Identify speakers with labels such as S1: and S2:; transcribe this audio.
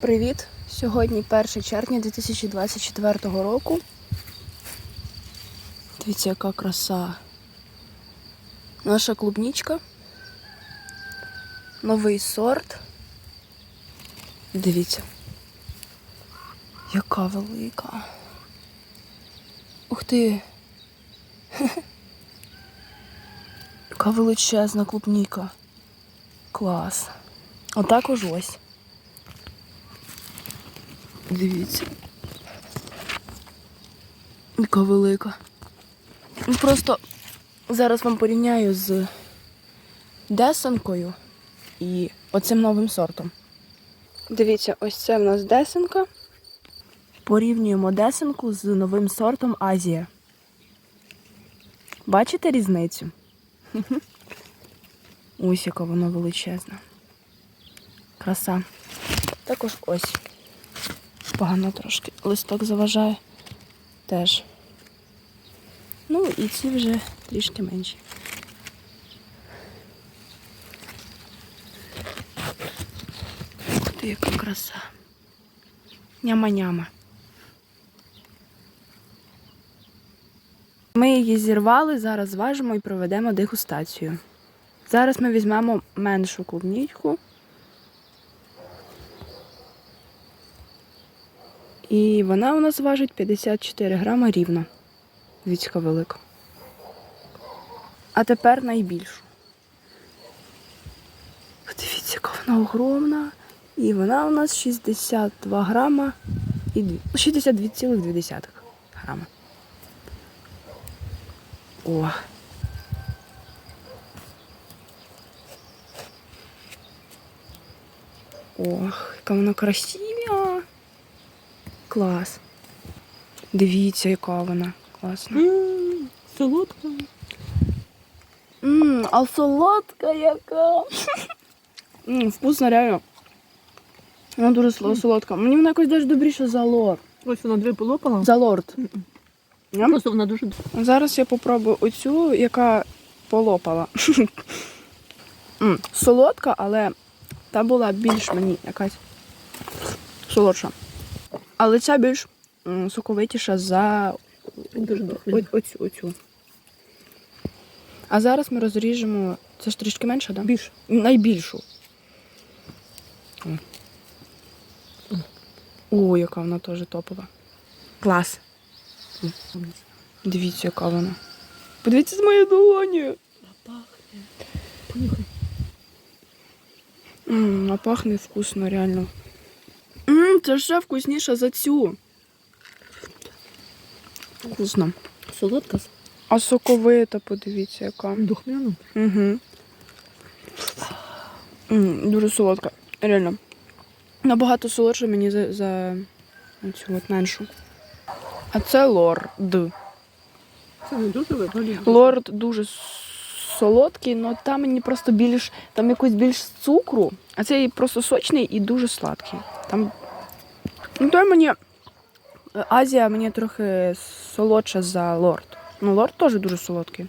S1: Привіт! Сьогодні 1 червня 2024 року. Дивіться, яка краса. Наша клубнічка. Новий сорт. Дивіться. Яка велика. Ух ти. Яка величезна клубніка. Клас. А також ось. Дивіться. Яка велика. Ну, Просто зараз вам порівняю з десанкою і оцим новим сортом. Дивіться, ось це в нас десенка. Порівнюємо десенку з новим сортом Азія. Бачите різницю? Ось яка вона величезна. Краса. Також ось. Погано трошки. Листок заважає теж. Ну і ці вже трішки менші. Ти, яка краса. Няма-няма. Ми її зірвали, зараз зважимо і проведемо дегустацію. Зараз ми візьмемо меншу клубнічку. І вона у нас важить 54 грама рівно. Віцька велика. А тепер найбільшу. Подивіться, яка вона огромна. І вона у нас 62 грама і 62,2 грама. О. Ох, яка вона красива. Клас. Дивіться, яка вона класна.
S2: Солодка.
S1: Ммм, а солодка яка. Ммм, вкусна, реально. Вона дуже соло- солодка. Мені вона якось навіть добріша за лор.
S2: Ось вона дві полопала.
S1: За лорд. Ям?
S2: Просто вона дуже
S1: Зараз я попробую оцю, яка полопала. М, Солодка, але та була більш мені якась солодша. Але ця більш м, соковитіша за О- оцю, оцю. А зараз ми розріжемо. Це ж трішки менше, так? Да?
S2: Більш.
S1: Найбільшу. О. Яка вона теж топова. Клас. Дивіться, яка вона. Подивіться з моєю долонею.
S2: Пахне. Понюхай.
S1: А пахне вкусно, реально. Це ще вкусніше за цю. Вкусно.
S2: Солодка.
S1: А соковита, подивіться, яка.
S2: Духмяна.
S1: Угу. Дуже солодка. Реально. Набагато солодше мені за, за цю от меншу. А це лорд.
S2: Це не дуже виглядає.
S1: Лорд дуже солодкий, але там мені просто більш там якось більш цукру, а цей просто сочний і дуже сладкий. Там ну, той мені Азія мені трохи солодша за лорд. Ну, лорд теж дуже солодкий.